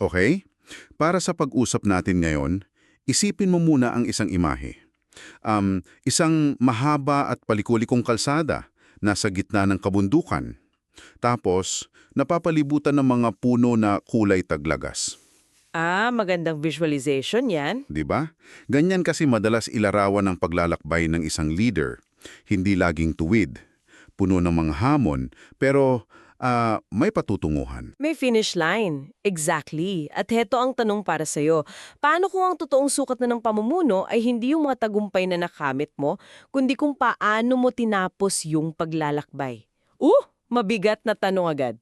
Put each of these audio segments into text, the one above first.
Okay? Para sa pag-usap natin ngayon, isipin mo muna ang isang imahe. Um, isang mahaba at palikulikong kalsada nasa gitna ng kabundukan. Tapos, napapalibutan ng mga puno na kulay taglagas. Ah, magandang visualization yan. 'di ba? Ganyan kasi madalas ilarawan ng paglalakbay ng isang leader. Hindi laging tuwid, puno ng mga hamon, pero ah, may patutunguhan. May finish line. Exactly. At heto ang tanong para sa'yo. Paano kung ang totoong sukat na ng pamumuno ay hindi yung mga tagumpay na nakamit mo, kundi kung paano mo tinapos yung paglalakbay? Uh! Mabigat na tanong agad.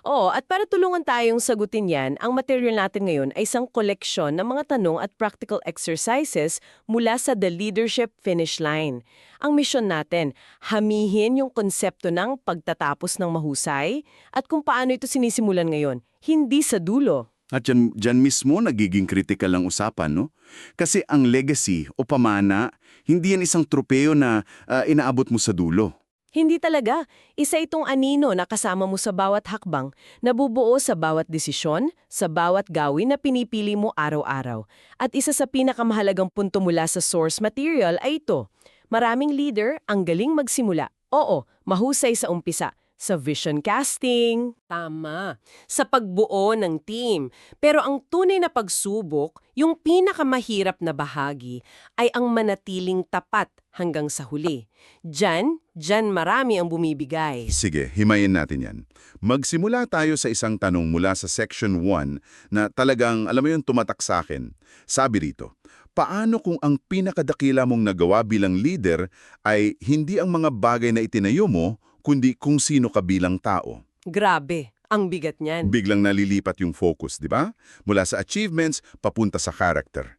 Oo, at para tulungan tayong sagutin yan, ang material natin ngayon ay isang koleksyon ng mga tanong at practical exercises mula sa The Leadership Finish Line. Ang misyon natin, hamihin yung konsepto ng pagtatapos ng mahusay at kung paano ito sinisimulan ngayon, hindi sa dulo. At dyan, dyan mismo nagiging critical ang usapan, no? Kasi ang legacy o pamana, hindi yan isang tropeo na ah, inaabot mo sa dulo. Hindi talaga. Isa itong anino na kasama mo sa bawat hakbang, nabubuo sa bawat desisyon, sa bawat gawin na pinipili mo araw-araw. At isa sa pinakamahalagang punto mula sa source material ay ito. Maraming leader ang galing magsimula. Oo, mahusay sa umpisa. Sa vision casting. Tama. Sa pagbuo ng team. Pero ang tunay na pagsubok, yung pinakamahirap na bahagi, ay ang manatiling tapat hanggang sa huli. Diyan, diyan marami ang bumibigay. Sige, himayin natin yan. Magsimula tayo sa isang tanong mula sa section 1 na talagang, alam mo yun, tumatak sa akin. Sabi rito, paano kung ang pinakadakila mong nagawa bilang leader ay hindi ang mga bagay na itinayo mo, kundi kung sino ka bilang tao? Grabe, ang bigat niyan. Biglang nalilipat yung focus, di ba? Mula sa achievements, papunta sa character.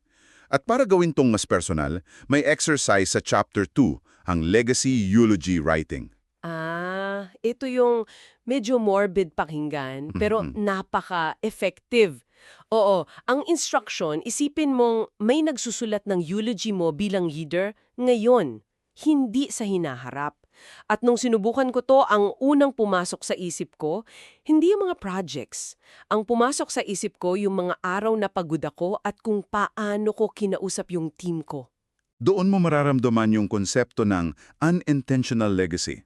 At para gawin tong mas personal, may exercise sa chapter 2, ang Legacy Eulogy Writing. Ah, ito yung medyo morbid pakinggan, pero Mhm. napaka-effective. Oo, ang instruction, isipin mong may nagsusulat ng eulogy mo bilang leader ngayon, hindi sa hinaharap. At nung sinubukan ko to, ang unang pumasok sa isip ko, hindi yung mga projects. Ang pumasok sa isip ko yung mga araw na pagod ako at kung paano ko kinausap yung team ko. Doon mo mararamdaman yung konsepto ng unintentional legacy.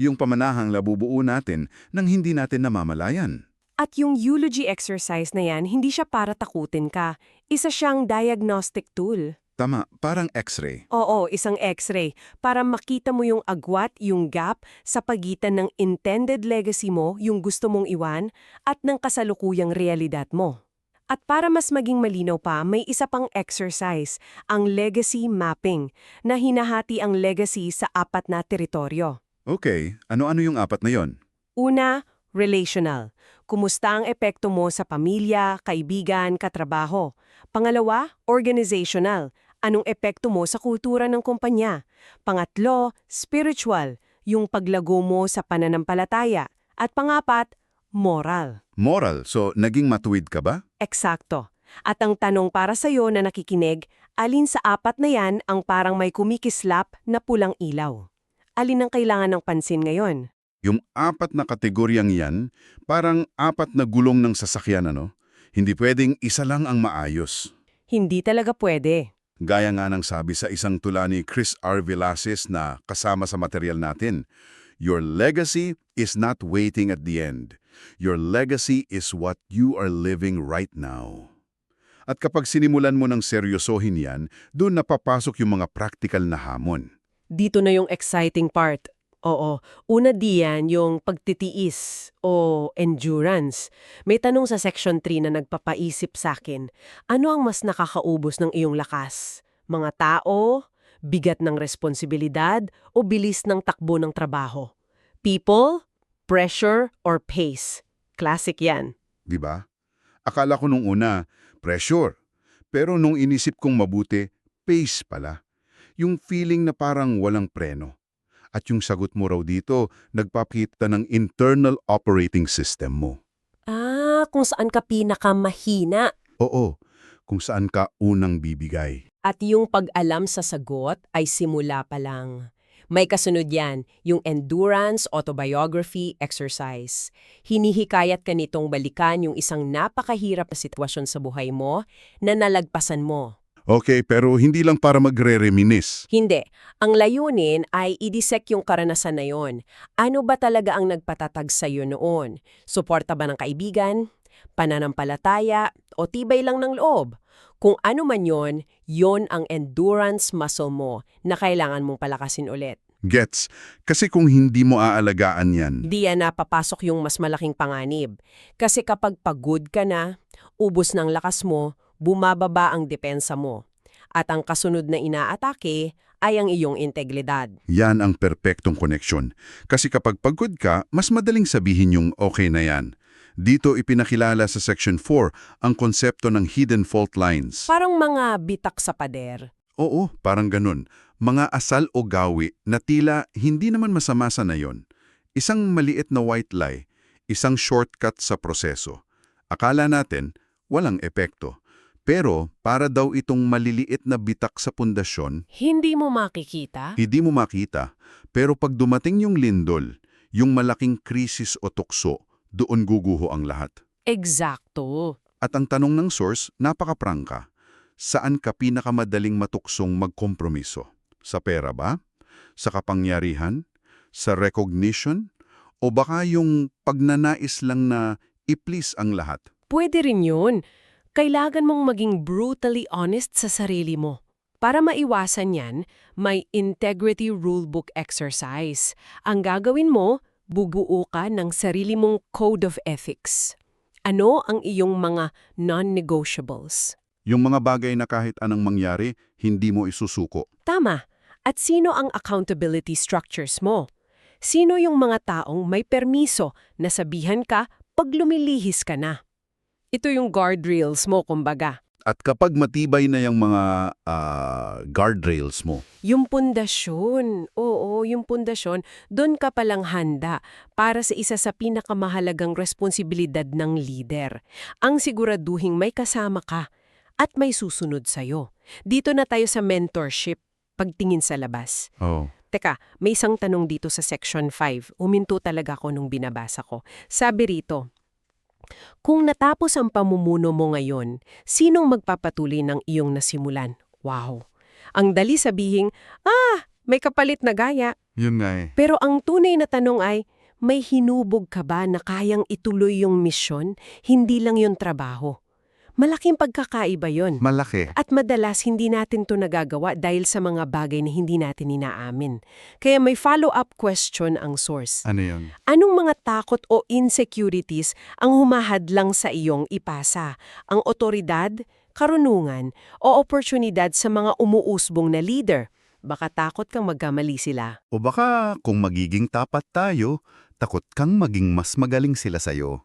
Yung pamanahang labubuo natin nang hindi natin namamalayan. At yung eulogy exercise na yan, hindi siya para takutin ka. Isa siyang diagnostic tool. Tama, parang x-ray. Oo, isang x-ray. Para makita mo yung agwat, yung gap sa pagitan ng intended legacy mo, yung gusto mong iwan, at ng kasalukuyang realidad mo. At para mas maging malinaw pa, may isa pang exercise, ang legacy mapping, na hinahati ang legacy sa apat na teritoryo. Okay, ano-ano yung apat na yon? Una, relational. Kumusta ang epekto mo sa pamilya, kaibigan, katrabaho? Pangalawa, organizational. Anong epekto mo sa kultura ng kumpanya? Pangatlo, spiritual. Yung paglago mo sa pananampalataya. At pangapat, moral. Moral, so naging matuwid ka ba? Eksakto. At ang tanong para sa'yo na nakikinig, alin sa apat na yan ang parang may kumikislap na pulang ilaw? Alin ang kailangan ng pansin ngayon? Yung apat na kategoryang yan, parang apat na gulong ng sasakyan, ano? Hindi pwedeng isa lang ang maayos. Hindi talaga pwede. Gaya nga ng sabi sa isang tula ni Chris R. Velasquez na kasama sa material natin, Your legacy is not waiting at the end. Your legacy is what you are living right now. At kapag sinimulan mo ng seryosohin yan, doon napapasok yung mga practical na hamon. Dito na yung exciting part. Oo, una diyan yung pagtitiis o endurance. May tanong sa section 3 na nagpapaisip sa akin, ano ang mas nakakaubos ng iyong lakas? Mga tao, bigat ng responsibilidad, o bilis ng takbo ng trabaho? People, pressure, or pace? Classic yan. Di ba? Akala ko nung una, pressure. Pero nung inisip kong mabuti, pace pala. Yung feeling na parang walang preno. At yung sagot mo raw dito, nagpapakita ng internal operating system mo. Ah, kung saan ka pinakamahina. Oo, kung saan ka unang bibigay. At yung pag-alam sa sagot ay simula pa lang. May kasunod yan, yung endurance autobiography exercise. Hinihikayat ka nitong balikan yung isang napakahirap na sitwasyon sa buhay mo na nalagpasan mo. Okay, pero hindi lang para magre-reminis. Hindi. Ang layunin ay idisek yung karanasan na yon. Ano ba talaga ang nagpatatag sa iyo noon? Suporta ba ng kaibigan? Pananampalataya? O tibay lang ng loob? Kung ano man yon, yon ang endurance muscle mo na kailangan mong palakasin ulit. Gets. Kasi kung hindi mo aalagaan yan, Di yan napapasok yung mas malaking panganib. Kasi kapag pagod ka na, ubos ng lakas mo, bumababa ang depensa mo. At ang kasunod na inaatake ay ang iyong integridad. yan ang perpektong koneksyon. Kasi kapag pagod ka, mas madaling sabihin yung okay na yan. Dito ipinakilala sa Section 4 ang konsepto ng hidden fault lines. Parang mga bitak sa pader. Oo, parang ganun. Mga asal o gawi na tila hindi naman masama sa nayon. Isang maliit na white lie, isang shortcut sa proseso. Akala natin, walang epekto. Pero para daw itong maliliit na bitak sa pundasyon, Hindi mo makikita? hindi mo makita. Pero pag dumating yung lindol, yung malaking krisis o tukso, doon guguho ang lahat. Eksakto. At ang tanong ng source, napakaprangka. Saan ka pinakamadaling matuksong magkompromiso? Sa pera ba? Sa kapangyarihan? Sa recognition? O baka yung pagnanais lang na i-please ang lahat? Pwede rin yun. Kailangan mong maging brutally honest sa sarili mo. Para maiwasan yan, may integrity rulebook exercise. Ang gagawin mo, bubuo ka ng sarili mong code of ethics. Ano ang iyong mga non-negotiables? Yung mga bagay na kahit anong mangyari, hindi mo isusuko. Tama. At sino ang accountability structures mo? Sino yung mga taong may permiso na sabihan ka pag lumilihis ka na? Ito yung guardrails mo, kumbaga. At kapag matibay na yung mga ah, guardrails mo, Yung pundasyon, oo, yung pundasyon, doon ka palang handa para sa isa sa pinakamahalagang responsibilidad ng leader. Ang siguraduhing may kasama ka at may susunod sa'yo. Dito na tayo sa mentorship, pagtingin sa labas. oh, Teka, may isang tanong dito sa section 5. Uminto talaga ako nung binabasa ko. Sabi rito, kung natapos ang pamumuno mo ngayon, sinong magpapatuloy ng iyong nasimulan? Wow! Ang dali sabihing, ah, may kapalit na gaya. yun nga eh. Pero ang tunay na tanong ay, may hinubog ka ba na kayang ituloy yung misyon, hindi lang yung trabaho? Malaking pagkakaiba yon. Malaki. At madalas hindi natin to nagagawa dahil sa mga bagay na hindi natin inaamin. Kaya may follow-up question ang source. Ano yun? Anong mga takot o insecurities ang humahadlang sa iyong ipasa? Ang otoridad, karunungan, o oportunidad sa mga umuusbong na leader? Baka takot kang magkamali sila. O baka kung magiging tapat tayo, takot kang maging mas magaling sila sa'yo.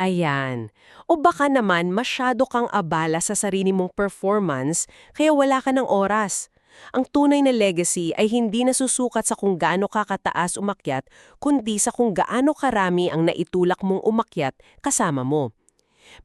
Ayan. O baka naman masyado kang abala sa sarili mong performance kaya wala ka ng oras. Ang tunay na legacy ay hindi nasusukat sa kung gaano ka kataas umakyat, kundi sa kung gaano karami ang naitulak mong umakyat kasama mo.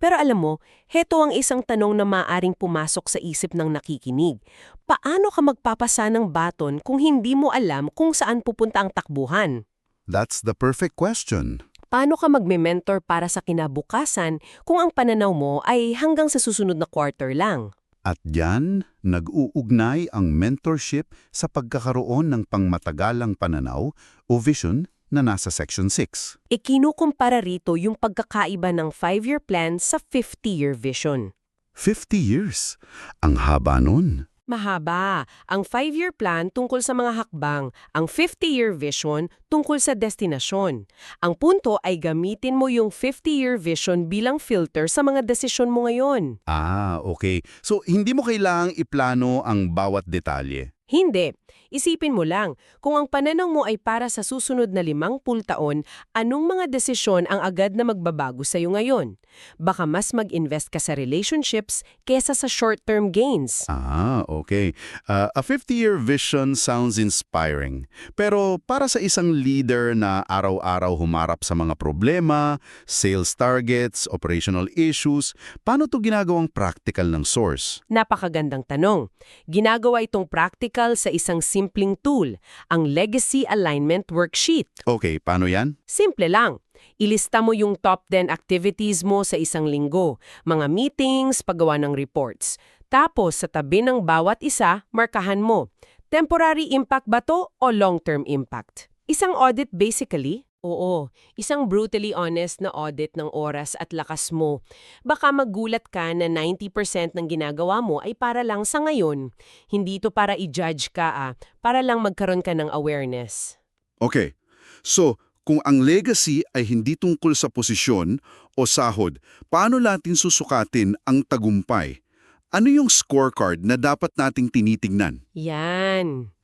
Pero alam mo, heto ang isang tanong na maaring pumasok sa isip ng nakikinig. Paano ka magpapasa ng baton kung hindi mo alam kung saan pupunta ang takbuhan? That's the perfect question. Paano ka magme-mentor para sa kinabukasan kung ang pananaw mo ay hanggang sa susunod na quarter lang? At diyan, nag-uugnay ang mentorship sa pagkakaroon ng pangmatagalang pananaw o vision na nasa Section 6. Ikinukumpara rito yung pagkakaiba ng 5-year plan sa 50-year vision. 50 years. Ang haba nun. Mahaba. Ang 5-year plan tungkol sa mga hakbang, ang 50-year vision tungkol sa destinasyon. Ang punto ay gamitin mo yung 50-year vision bilang filter sa mga desisyon mo ngayon. Ah, okay. So, hindi mo kailangang iplano ang bawat detalye. Hindi. Isipin mo lang, kung ang pananaw mo ay para sa susunod na limang taon, anong mga desisyon ang agad na magbabago sa iyo ngayon? Baka mas mag-invest ka sa relationships kesa sa short-term gains. Ah, okay. Uh, a 50-year vision sounds inspiring. Pero para sa isang leader na araw-araw humarap sa mga problema, sales targets, operational issues, paano to ginagawang practical ng source? Napakagandang tanong. Ginagawa itong practical sa isang simpleng tool, ang Legacy Alignment Worksheet. Okay, paano yan? Simple lang. Ilista mo yung top 10 activities mo sa isang linggo, mga meetings, paggawa ng reports. Tapos sa tabi ng bawat isa, markahan mo. Temporary impact ba to o long-term impact? Isang audit basically? Oo, isang brutally honest na audit ng oras at lakas mo. Baka magulat ka na 90% ng ginagawa mo ay para lang sa ngayon. Hindi to para i-judge ka ah, para lang magkaroon ka ng awareness. Okay, so kung ang legacy ay hindi tungkol sa posisyon o sahod, paano natin susukatin ang tagumpay? Ano yung scorecard na dapat nating tinitingnan? Yan.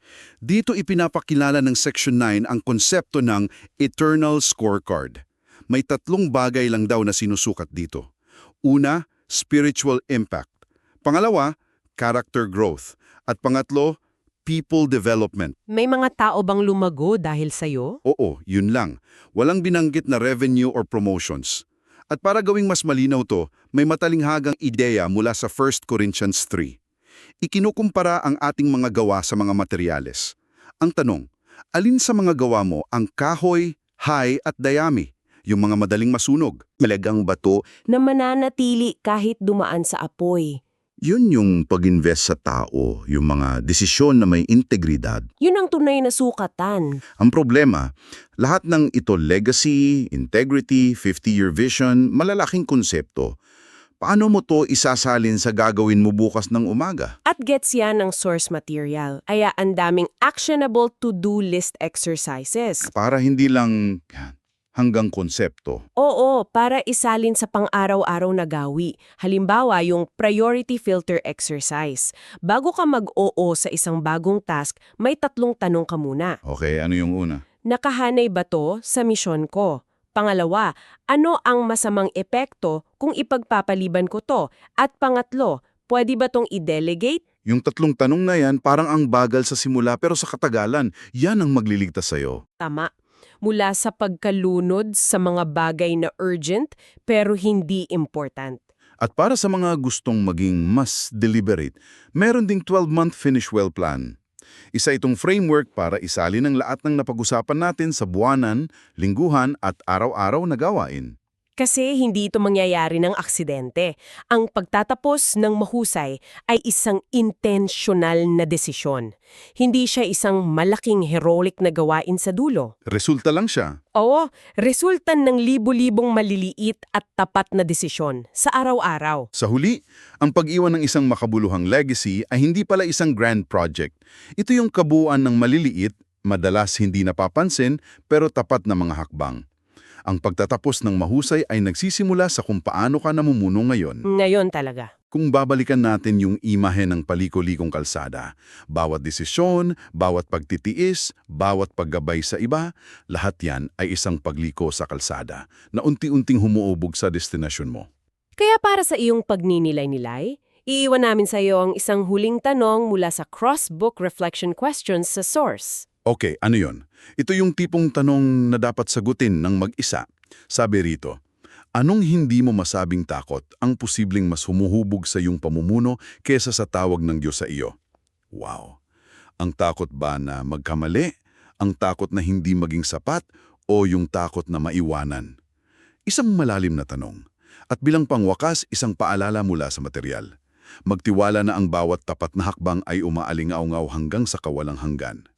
Dito ipinapakilala ng Section 9 ang konsepto ng Eternal Scorecard. May tatlong bagay lang daw na sinusukat dito. Una, spiritual impact. Pangalawa, character growth. At pangatlo, people development. May mga tao bang lumago dahil sa'yo? Oo, yun lang. Walang binanggit na revenue or promotions. At para gawing mas malinaw to, may matalinghagang ideya mula sa 1 Corinthians 3. Ikinukumpara ang ating mga gawa sa mga materyales. Ang tanong, alin sa mga gawa mo ang kahoy, hay at dayami? Yung mga madaling masunog, malagang bato, Na mananatili kahit dumaan sa apoy. yun yung pag-invest sa tao, yung mga desisyon na may integridad. Yun ang tunay na sukatan. Ang problema, lahat ng ito legacy, integrity, 50-year vision, malalaking konsepto. Paano mo to isasalin sa gagawin mo bukas ng umaga? At gets yan ng source material. Kaya ang daming actionable to-do list exercises. Para hindi lang hanggang konsepto. Oo, para isalin sa pang-araw-araw na gawi. Halimbawa, yung priority filter exercise. Bago ka mag-oo sa isang bagong task, may tatlong tanong ka muna. Okay, ano yung una? Nakahanay ba to sa misyon ko? Pangalawa, ano ang masamang epekto kung ipagpapaliban ko to? At pangatlo, pwede ba tong i-delegate? Yung tatlong tanong na yan parang ang bagal sa simula pero sa katagalan, yan ang magliligtas sa'yo. Tama. Mula sa pagkalunod sa mga bagay na urgent pero hindi important. At para sa mga gustong maging mas deliberate, meron ding 12-month finish well plan. Isa itong framework para isalin ang lahat ng napag-usapan natin sa buwanan, lingguhan at araw-araw na gawain. Kasi hindi ito mangyayari ng aksidente. Ang pagtatapos ng mahusay ay isang intentional na desisyon. Hindi siya isang malaking heroic na gawain sa dulo. Resulta lang siya. Oo, resulta ng libo-libong maliliit at tapat na desisyon sa araw-araw. Sa huli, ang pag-iwan ng isang makabuluhang legacy ay hindi pala isang grand project. Ito yung kabuuan ng maliliit, madalas hindi napapansin, pero tapat na mga hakbang. Ang pagtatapos ng mahusay ay nagsisimula sa kung paano ka namumuno ngayon. Ngayon talaga. Kung babalikan natin yung imahe ng paliko-likong kalsada, bawat desisyon, bawat pagtitiis, bawat paggabay sa iba, lahat yan ay isang pagliko sa kalsada na unti-unting humuubog sa destinasyon mo. Kaya para sa iyong pagninilay-nilay, iiwan namin sa iyo ang isang huling tanong mula sa Crossbook Reflection Questions sa source. Okay, ano yon? Ito yung tipong tanong na dapat sagutin ng mag-isa. Sabi rito, anong hindi mo masabing takot ang posibleng mas humuhubog sa iyong pamumuno kesa sa tawag ng Diyos sa iyo? Wow! Ang takot ba na magkamali? Ang takot na hindi maging sapat? O yung takot na maiwanan? Isang malalim na tanong. At bilang pangwakas, isang paalala mula sa material. Magtiwala na ang bawat tapat na hakbang ay umaalingaw-ngaw hanggang sa kawalang hanggan.